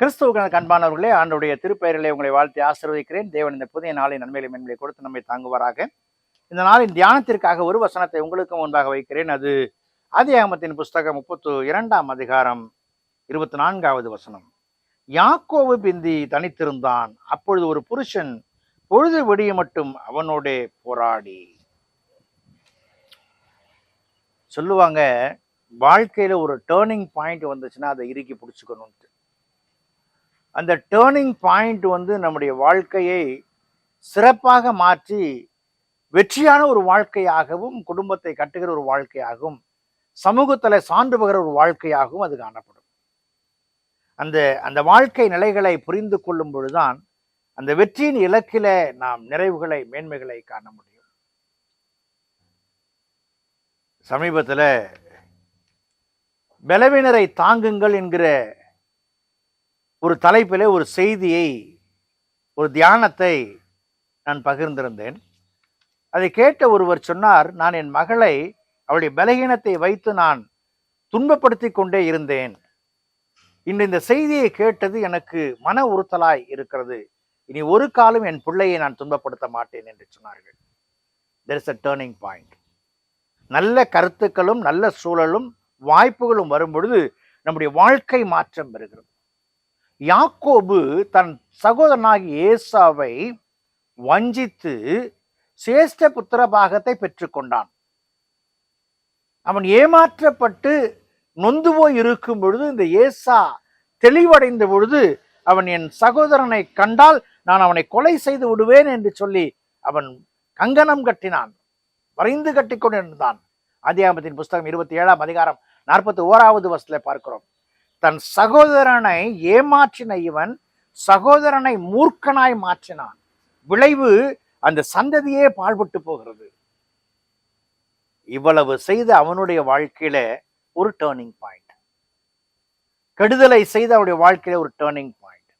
கிறிஸ்துவுக்கு அன்பானவர்களே ஆண்டுடைய திருப்பெயரிலே உங்களை வாழ்த்தி ஆசிர்வதிக்கிறேன். தேவன் இந்த புதிய நாளின் நன்மையிலை மென்மையை கொடுத்து நம்மை தாங்குவாராக. இந்த நாளின் தியானத்திற்காக ஒரு வசனத்தை உங்களுக்கு முன்பாக வைக்கிறேன். அது ஆதியாகமத்தின் புஸ்தகம் முப்பத்து இரண்டாம் அதிகாரம் இருபத்தி நான்காவது வசனம். யாக்கோவு பிந்தி தனித்திருந்தான். அப்பொழுது ஒரு புருஷன் பொழுது விடிய மட்டும் அவனோடே போராடி. சொல்லுவாங்க வாழ்க்கையில ஒரு டேர்னிங் பாயிண்ட் வந்துச்சுன்னா அதை இறுக்கி பிடிச்சுக்கணும்ட்டு. அந்த டேர்னிங் பாயிண்ட் வந்து நம்முடைய வாழ்க்கையை சிறப்பாக மாற்றி வெற்றியான ஒரு வாழ்க்கையாகவும் குடும்பத்தை கட்டுகிற ஒரு வாழ்க்கையாகவும் சமூகத்தில் சான்று பகிர ஒரு வாழ்க்கையாகவும் அது காணப்படும். அந்த அந்த வாழ்க்கை நிலைகளை புரிந்து கொள்ளும் பொழுதுதான் அந்த வெற்றியின் இலக்கில நாம் நிறைவுகளை மேன்மைகளை காண முடியும். சமீபத்தில் பலவினரை தாங்குங்கள் என்கிற ஒரு தலைப்பிலே ஒரு செய்தியை ஒரு தியானத்தை நான் பகிர்ந்திருந்தேன். அதை கேட்ட ஒருவர் சொன்னார் நான் என் மகளை அவளுடைய பலகீனத்தை வைத்து நான் துன்பப்படுத்தி கொண்டே இருந்தேன். இன்று இந்த செய்தியை கேட்டது எனக்கு மன உறுத்தலாய் இருக்கிறது. இனி ஒரு காலம் என் பிள்ளையை நான் துன்பப்படுத்த மாட்டேன் என்று சொன்னார்கள். There is a turning point நல்ல கருத்துக்களும் நல்ல சூழலும் வாய்ப்புகளும் வரும் பொழுது நம்முடைய வாழ்க்கை மாற்றம் பெறுகிறது யாக்கோபு தன் சகோதரனாகி ஏசாவை வஞ்சித்து சேஷ்ட புத்திர பாகத்தை பெற்றுக்கொண்டான். அவன் ஏமாற்றப்பட்டு நொந்து போய் இருக்கும் பொழுது இந்த ஏசா தெளிவடைந்த பொழுது அவன் என் சகோதரனை கண்டால் நான் அவனை கொலை செய்து விடுவேன் என்று சொல்லி அவன் கங்கணம் கட்டினான். வரைந்து கட்டி கொண்டிருந்தான் அதிகாமத்தின் புஸ்தகம் இருபத்தி ஏழாம் அதிகாரம் நாற்பத்தி ஓராவது வருஷத்துல பார்க்கிறோம். தன் சகோதரனை ஏமாற்றின இவன் சகோதரனை மூர்க்கனாய் மாற்றினான். விளைவு அந்த சந்ததியே பாழ்பட்டு போகிறது. இவ்வளவு செய்த அவனுடைய வாழ்க்கையில ஒரு டேர்னிங் பாயிண்ட் கெடுதலை செய்த அவனுடைய வாழ்க்கையில ஒரு டேர்னிங் பாயிண்ட்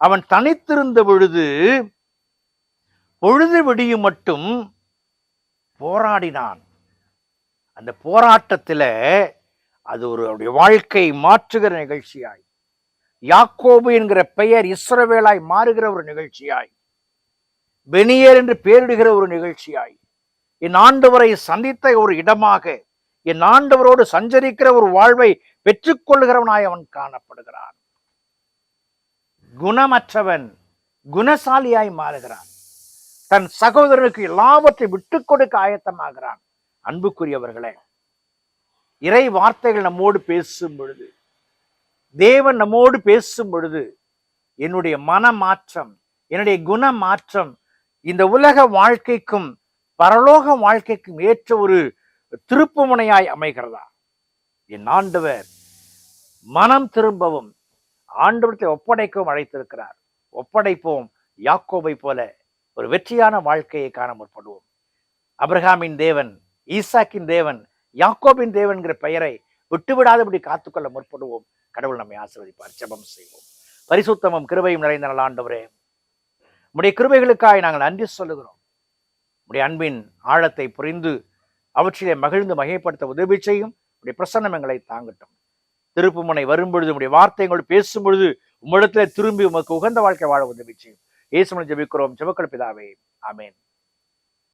அவன் தனித்திருந்த பொழுது பொழுது விடியும் மட்டும் போராடினான். அந்த போராட்டத்துல அது ஒரு அவருடைய வாழ்க்கை மாற்றுகிற நிகழ்ச்சியாய். யாக்கோபு என்கிற பெயர் இஸ்ரவேலாய் மாறுகிற ஒரு நிகழ்ச்சியாய். பெனியர் என்று பேரிடுகிற ஒரு நிகழ்ச்சியாய். என் ஆண்டவரை சந்தித்த ஒரு இடமாக என் ஆண்டவரோடு சஞ்சரிக்கிற ஒரு வாழ்வை பெற்றுக்கொள்கிறவனாய் அவன் காணப்படுகிறான். குணமற்றவன் குணசாலியாய் மாறுகிறான். தன் சகோதரனுக்கு எல்லாவற்றை விட்டுக் கொடுக்க ஆயத்தமாகிறான். அன்புக்குரியவர்களே இறை வார்த்தைகள் நம்மோடு பேசும் பொழுது தேவன் நம்மோடு பேசும் பொழுது என்னுடைய மன மாற்றம் என்னுடைய குண மாற்றம் இந்த உலக வாழ்க்கைக்கும் பரலோக வாழ்க்கைக்கும் ஏற்ற ஒரு திருப்புமுனையாய் அமைகிறதா? என் ஆண்டவர் மனம் திரும்பவும் ஆண்டவரத்தை ஒப்படைக்கவும் அழைத்திருக்கிறார். ஒப்படைப்போம் யாக்கோவை போல ஒரு வெற்றியான வாழ்க்கையை காண முற்படுவோம். அப்ரஹாமின் தேவன் ஈசாக்கின் தேவன் யாக்கோபின் தேவன்கிற பெயரை விட்டுவிடாதபடி காத்துக்கொள்ள முற்படுவோம். கடவுள் நம்மை ஆசிர்வதிப்பார். ஜபம் செய்வோம். பரிசுத்தமும் கிருபையும் நிறைந்த நல்ல ஆண்டவரே. உடைய கிருபைகளுக்காக நாங்கள் நன்றி சொல்லுகிறோம். உடைய அன்பின் ஆழத்தை புரிந்து அவற்றிலே மகிழ்ந்து மகைப்படுத்த உதவி செய்யும். உடைய பிரசன்னம் எங்களை தாங்கட்டும். திருப்புமுனை வரும்பொழுது உடைய வார்த்தைகளோடு பேசும்பொழுது பொழுது திரும்பி உமக்கு உகந்த வாழ்க்கை வாழ உதவி செய்யும். ஏசுமனை ஜபிக்கிறோம். ஜபக்கல் பிதாவே. ஆமேன்.